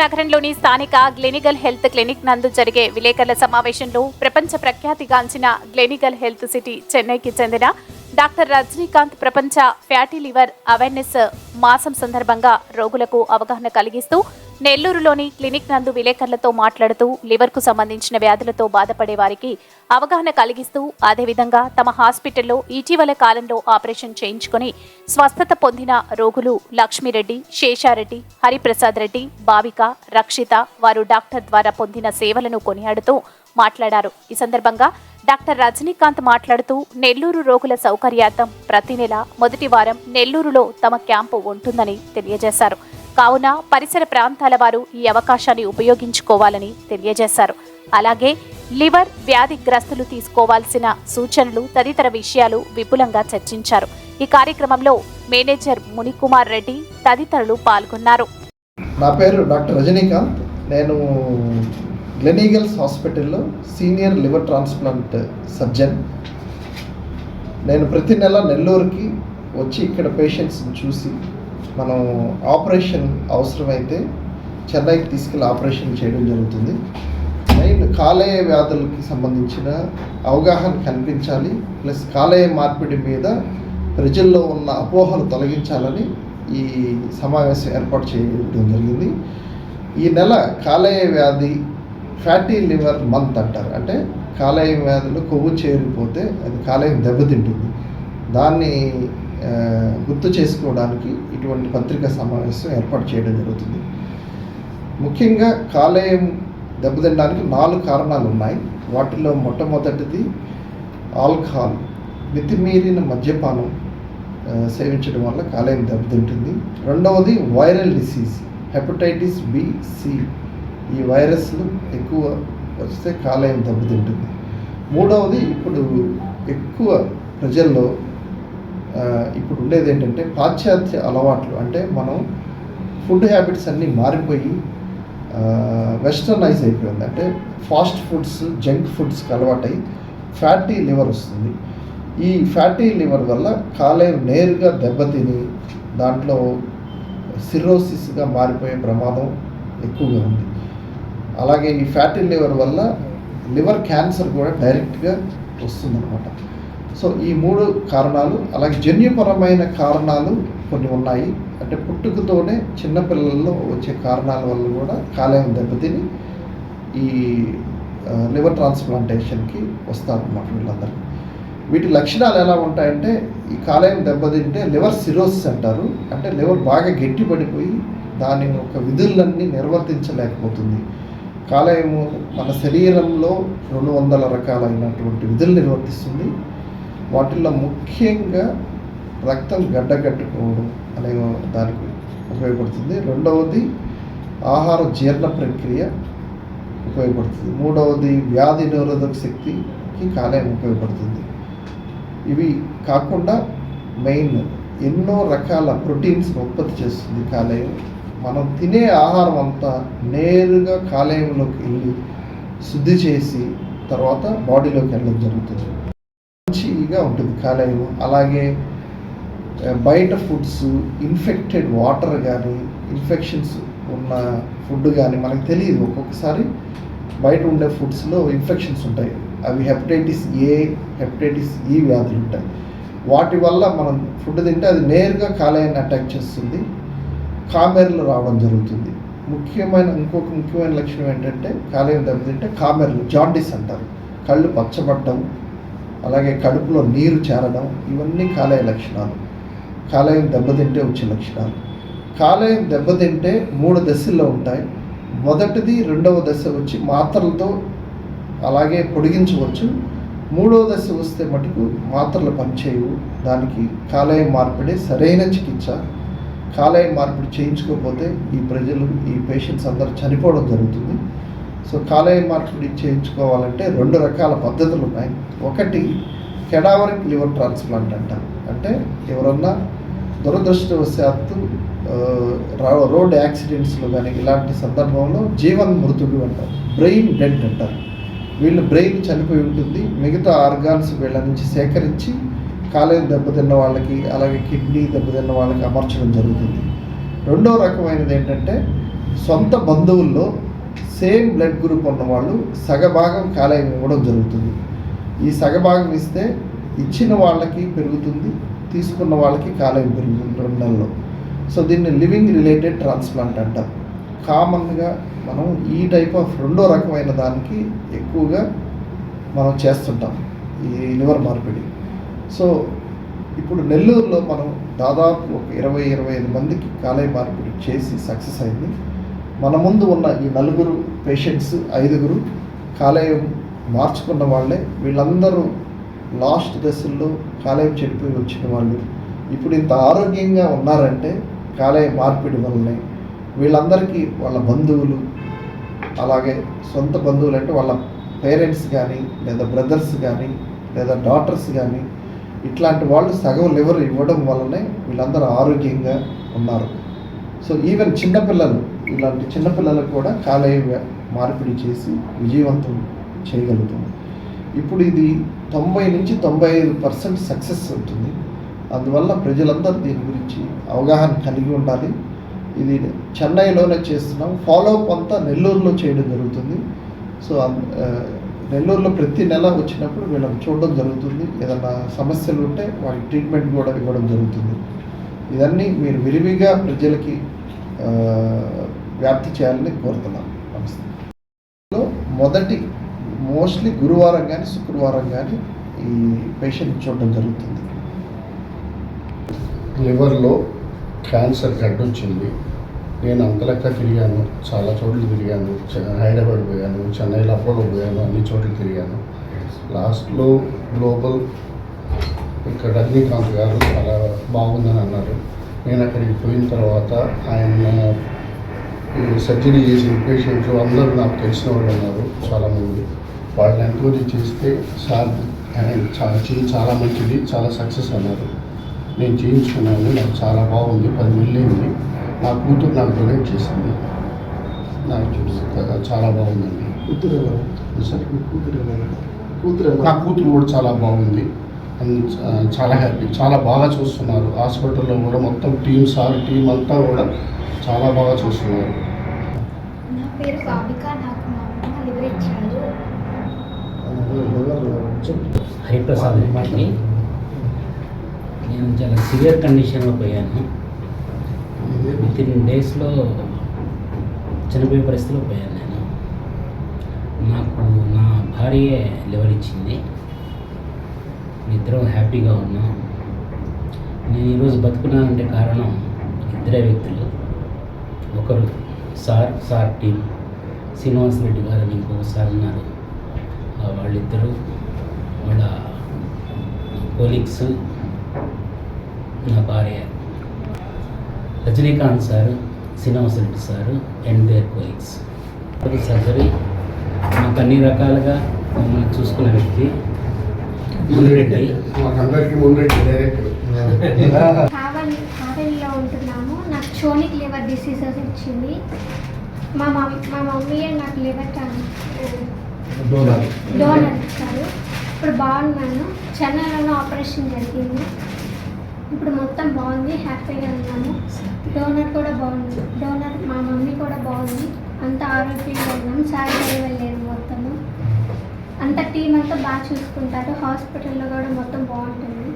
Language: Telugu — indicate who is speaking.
Speaker 1: నగరంలోని స్థానిక గ్లెనిగల్ హెల్త్ క్లినిక్ నందు జరిగే విలేకరుల సమావేశంలో ప్రపంచ ప్రఖ్యాతిగాంచిన గ్లెనిగల్ హెల్త్ సిటీ చెన్నైకి చెందిన డాక్టర్ రజనీకాంత్ ప్రపంచ ఫ్యాటీ లివర్ అవేర్నెస్ మాసం సందర్భంగా రోగులకు అవగాహన కలిగిస్తూ నెల్లూరులోని క్లినిక్ నందు విలేకరులతో మాట్లాడుతూ లివర్కు సంబంధించిన వ్యాధులతో బాధపడే వారికి అవగాహన కలిగిస్తూ అదేవిధంగా తమ హాస్పిటల్లో ఇటీవల కాలంలో ఆపరేషన్ చేయించుకొని స్వస్థత పొందిన రోగులు లక్ష్మీరెడ్డి శేషారెడ్డి హరిప్రసాద్ రెడ్డి భావిక రక్షిత వారు డాక్టర్ ద్వారా పొందిన సేవలను కొనియాడుతూ మాట్లాడారు. ఈ సందర్భంగా డాక్టర్ రజనీకాంత్ మాట్లాడుతూ నెల్లూరు రోగుల సౌకర్యార్థం ప్రతి నెల మొదటి వారం నెల్లూరులో తమ క్యాంపు ఉంటుందని తెలియజేశారు. కావున పరిసర ప్రాంతాల వారు ఈ అవకాశాన్ని ఉపయోగించుకోవాలని తెలియజేశారు. అలాగే లివర్ వ్యాధిగ్రస్తులు తీసుకోవాల్సిన సూచనలు తదితర విషయాలు విపులంగా చర్చించారు. ఈ కార్యక్రమంలో మేనేజర్ మునికుమార్ రెడ్డి తదితరులు పాల్గొన్నారు.
Speaker 2: నా పేరు డాక్టర్ రజనీకాంత్. నేను గ్లెనీగల్స్ హాస్పిటల్లో సీనియర్ లివర్ ట్రాన్స్ప్లాంట్ సర్జన్. నేను ప్రతి నెల నెల్లూరుకి వచ్చి ఇక్కడ పేషెంట్స్ని చూసి మనం ఆపరేషన్ అవసరమైతే చెన్నైకి తీసుకెళ్ళి ఆపరేషన్ చేయడం జరుగుతుంది. మెయిన్ కాలేయ వ్యాధులకి సంబంధించిన అవగాహన కనిపించాలి. ప్లస్ కాలేయ మార్పిడి మీద ప్రజల్లో ఉన్న అపోహలు తొలగించాలని ఈ సమావేశం ఏర్పాటు చేయడం జరిగింది. ఈ నెల కాలేయ వ్యాధి ఫ్యాటీ లివర్ మంత్ అంటారు. అంటే కాలేయం వ్యాధులు కొవ్వు చేరిపోతే అది కాలేయం దెబ్బతింటుంది. దాన్ని గుర్తు చేసుకోవడానికి ఇటువంటి పత్రికా సమావేశం ఏర్పాటు చేయడం జరుగుతుంది. ముఖ్యంగా కాలేయం దెబ్బతినడానికి నాలుగు కారణాలు ఉన్నాయి. వాటిలో మొట్టమొదటిది ఆల్కహాల్ మితిమీరిన మద్యపానం సేవించడం వల్ల కాలేయం దెబ్బతింటుంది రెండవది viral disease hepatitis B C. ఈ వైరస్లు ఎక్కువ వస్తే కాలేయం దెబ్బతింటుంది మూడవది ఇప్పుడు ఎక్కువ ప్రజల్లో ఇప్పుడు ఉండేది ఏంటంటే పాశ్చాత్య అలవాట్లు. అంటే మనం ఫుడ్ హ్యాబిట్స్ అన్నీ మారిపోయి వెస్టర్నైజ్ అయిపోయింది. అంటే ఫాస్ట్ ఫుడ్స్ జంక్ ఫుడ్స్కి అలవాటై ఫ్యాటీ లివర్ వస్తుంది. ఈ ఫ్యాటీ లివర్ వల్ల కాలేయం నేరుగా దెబ్బతిని దాంట్లో సిరోసిస్గా మారిపోయే ప్రమాదం ఎక్కువగా ఉంది. అలాగే ఈ ఫ్యాటీ లివర్ వల్ల లివర్ క్యాన్సర్ కూడా డైరెక్ట్గా వస్తుందన్నమాట. సో ఈ మూడు కారణాలు అలాగే జన్యుపరమైన కారణాలు కొన్ని ఉన్నాయి. అంటే పుట్టుకతోనే చిన్నపిల్లల్లో వచ్చే కారణాల వల్ల కూడా కాలేయం దెబ్బతిని ఈ లివర్ ట్రాన్స్ప్లాంటేషన్కి వస్తారన్నమాట వీళ్ళందరూ. వీటి లక్షణాలు ఎలా ఉంటాయంటే ఈ కాలేయం దెబ్బతింటే లివర్ సిరోసిస్ అంటారు. అంటే లివర్ బాగా గట్టిపడిపోయి దాని యొక్క విధులన్నీ నిర్వర్తించలేకపోతుంది. కాలేయము మన శరీరంలో రెండు వందల రకాలైనటువంటి విధులు నిర్వర్తిస్తుంది. వాటిల్లో ముఖ్యంగా రక్తం గడ్డగట్టుకోవడం అనే దానికి ఉపయోగపడుతుంది. రెండవది ఆహార జీర్ణ ప్రక్రియ ఉపయోగపడుతుంది. మూడవది వ్యాధి నిరోధక శక్తికి కాలేయం ఉపయోగపడుతుంది. ఇవి కాకుండా మెయిన్ ఎన్నో రకాల ప్రోటీన్స్ ఉత్పత్తి చేస్తుంది కాలేయం. మనం తినే ఆహారం అంతా నేరుగా కాలేయంలోకి వెళ్ళి శుద్ధి చేసి తర్వాత బాడీలోకి వెళ్ళడం జరుగుతుంది. హెల్తీగా ఉంటుంది కాలేయం అలాగే బయట ఫుడ్స్ ఇన్ఫెక్టెడ్ వాటర్ కానీ ఇన్ఫెక్షన్స్ ఉన్న ఫుడ్ కానీ మనకు తెలియదు. ఒక్కొక్కసారి బయట ఉండే ఫుడ్స్లో ఇన్ఫెక్షన్స్ ఉంటాయి. అవి హెపటైటిస్ ఏ హెపటైటిస్ ఈ వ్యాధులు ఉంటాయి. వాటి వల్ల మనం ఫుడ్ తింటే అది నేరుగా కాలేయాన్ని అటాక్ చేస్తుంది. కామెర్లు రావడం జరుగుతుంది. ముఖ్యమైన ఇంకొక ముఖ్యమైన లక్షణం ఏంటంటే కాలేయం దెబ్బతింటే కామెర్లు జాండిస్ అంటారు. కళ్ళు పచ్చబడ్డం అలాగే కడుపులో నీరు చేరడం ఇవన్నీ కాలేయ లక్షణాలు. కాలేయం దెబ్బతింటే వచ్చే లక్షణాలు. కాలేయం దెబ్బతింటే మూడు దశల్లో ఉంటాయి. మొదటిది రెండవ దశ వచ్చి మాత్రలతో అలాగే పొడిగించవచ్చు. మూడవ దశ వస్తే మటుకు మాత్రలు పనిచేయవు. దానికి కాలేయం మార్పిడి సరైన చికిత్స. కాలేయం మార్పిడి చేయించుకోకపోతే ఈ ప్రజలు ఈ పేషెంట్స్ అందరూ చనిపోవడం జరుగుతుంది. సో కాలేయం మార్పిడి చేయించుకోవాలంటే రెండు రకాల పద్ధతులు ఉన్నాయి. ఒకటి కెడావరిక్ లివర్ ట్రాన్స్ప్లాంట్ అంటారు అంటే ఎవరన్నా దురదృష్టవశాత్తు రోడ్ యాక్సిడెంట్స్లో కానీ ఇలాంటి సందర్భంలో జీవన్ మృతుడు అంటారు బ్రెయిన్ డెడ్ అంటారు వీళ్ళు బ్రెయిన్ చనిపోయి ఉంటుంది. మిగతా ఆర్గాన్స్ వీళ్ళ నుంచి సేకరించి కాలేయం దెబ్బతిన్న వాళ్ళకి అలాగే కిడ్నీ దెబ్బతిన్న వాళ్ళకి అమర్చడం జరుగుతుంది. రెండో రకమైనది ఏంటంటే సొంత బంధువుల్లో సేమ్ బ్లడ్ గ్రూప్ ఉన్న వాళ్ళు సగభాగం కాలేయం ఇవ్వడం జరుగుతుంది. ఈ సగభాగం ఇస్తే ఇచ్చిన వాళ్ళకి పెరుగుతుంది తీసుకున్న వాళ్ళకి కాలేయం పెరుగుతుంది రెండు నెలల్లో సో దీన్ని లివింగ్ రిలేటెడ్ ట్రాన్స్ప్లాంట్ అంటారు కామన్గా మనం ఈ టైప్ ఆఫ్ రెండో రకమైన దానికి ఎక్కువగా మనం చేస్తుంటాం ఈ లివర్ మార్పిడి. సో ఇప్పుడు నెల్లూరులో మనం దాదాపు ఒక ఇరవై ఇరవై ఐదు మందికి కాలేయ మార్పిడి చేసి సక్సెస్ అయింది. మన ముందు ఉన్న ఈ నలుగురు పేషెంట్స్ ఐదుగురు కాలేయం మార్చుకున్న వాళ్ళే వీళ్ళందరూ లాస్ట్ దశల్లో కాలేయం చెడిపోయి వచ్చిన వాళ్ళు. ఇప్పుడు ఇంత ఆరోగ్యంగా ఉన్నారంటే కాలేయ మార్పిడి వల్లనే. వీళ్ళందరికీ వాళ్ళ బంధువులు అలాగే సొంత బంధువులు అంటే వాళ్ళ పేరెంట్స్ కానీ లేదా బ్రదర్స్ కానీ లేదా డాటర్స్ కానీ ఇట్లాంటి వాళ్ళు సగం లివర్ ఇవ్వడం వల్లనే వీళ్ళందరూ ఆరోగ్యంగా ఉన్నారు. సో ఈవెన్ చిన్నపిల్లలు ఇలాంటి చిన్నపిల్లలకు కూడా కాలేయ మార్పిడి చేసి విజయవంతం చేయగలుగుతుంది. ఇప్పుడు ఇది తొంభై నుంచి తొంభై ఐదు పర్సెంట్ సక్సెస్ ఉంటుంది అందువల్ల ప్రజలందరూ దీని గురించి అవగాహన కలిగి ఉండాలి. ఇది చెన్నైలోనే చేస్తున్నాం. ఫాలో అప్ అంతా నెల్లూరులో చేయడం జరుగుతుంది. సో నెల్లూరులో ప్రతి నెల వచ్చినప్పుడు వీళ్ళని చూడడం జరుగుతుంది. ఏదైనా సమస్యలు ఉంటే వారికి ట్రీట్మెంట్ కూడా ఇవ్వడం జరుగుతుంది. ఇవన్నీ మీరు విరివిగా ప్రజలకి వ్యాప్తి చేయాలని కోరుతున్నాను నమస్తే. మొదటి మోస్ట్లీ గురువారం కానీ శుక్రవారం కానీ ఈ పేషెంట్ చూడడం జరుగుతుంది.
Speaker 3: లివర్లో క్యాన్సర్ గడ్డ వచ్చింది నేను అంతలెక్క తిరిగాను. చాలా చోట్ల తిరిగాను. హైదరాబాద్ పోయాను. చెన్నైలో అపోలో పోయాను. అన్ని చోట్ల తిరిగాను. లాస్ట్లో గ్లోబల్ ఇక్కడ రజనీకాంత్ గారు చాలా బాగుందని అన్నారు. నేను అక్కడికి పోయిన తర్వాత ఆయన సర్జరీ చేసిన పేషెంట్లు అందరూ నాకు తెలిసిన వాళ్ళు ఉన్నారు చాలామంది. వాళ్ళని ఎంక్వైరీ చేస్తే సార్ చాలా చెయ్యి చాలా మంచిది చాలా సక్సెస్ అన్నారు. నేను చేయించుకున్నాను నాకు చాలా బాగుంది పది నెలలైంది నా కూతురు నాకు డొనేట్ చేసింది. నాకు చూసి చాలా బాగుందండి.
Speaker 2: కూతురు?
Speaker 3: సార్?
Speaker 2: కూతురు? కూతురు?
Speaker 3: నా కూతురు కూడా చాలా బాగుంది. చాలా హ్యాపీ చాలా బాగా చూస్తున్నారు. హాస్పిటల్లో కూడా మొత్తం టీం సార్ టీం అంతా కూడా చాలా బాగా చూస్తున్నారు.
Speaker 4: పేరు బాబిక నాకు మా అమ్మ
Speaker 5: హరిప్రసాద్ రెడ్డి నేను చాలా సివియర్ కండిషన్లో పోయాను. విత్ ఇన్ డేస్లో చనిపోయే పరిస్థితిలో పోయాను నేను. నాకు నా భార్యే లివర్ ఇచ్చింది. ఇద్దరం హ్యాపీగా ఉన్నాం. నేను ఈరోజు బతుకున్నానంటే కారణం ఇద్దరే వ్యక్తులు. ఒకరు sir sir team Srinivas Reddy garu అని ఇంకొక సార్ ఉన్నారు వాళ్ళిద్దరూ వాళ్ళ కొలీగ్స్ నా భార్య Rajinikanth sir Srinivas Reddy sir and their colleagues surgery. మాకు అన్ని రకాలుగా మమ్మల్ని చూసుకున్న వ్యక్తి మునిరెడ్డి.
Speaker 3: మాకందరికీ ముందు డైరెక్ట్
Speaker 4: కావలి కావలిలో ఉంటున్నాము. నాకు చోనిక్ డిసీజెస్ వచ్చింది. మా మమ్ మా మమ్మీయే నాకు లివర్
Speaker 2: డోనర్.
Speaker 4: డోనర్ ఇచ్చారు ఇప్పుడు బాగున్నాను. చెన్నైలోనే ఆపరేషన్ జరిగింది. ఇప్పుడు మొత్తం బాగుంది. హ్యాపీగా ఉన్నాము. డోనర్ కూడా బాగుంది. డోనర్ మా మమ్మీ కూడా బాగుంది. అంత ఆరోగ్యంగా ఉన్నాం సార్ వెళ్ళలేదు మొత్తము. అంత టీం అంతా బాగా చూసుకుంటారు. హాస్పిటల్లో కూడా మొత్తం బాగుంటుంది.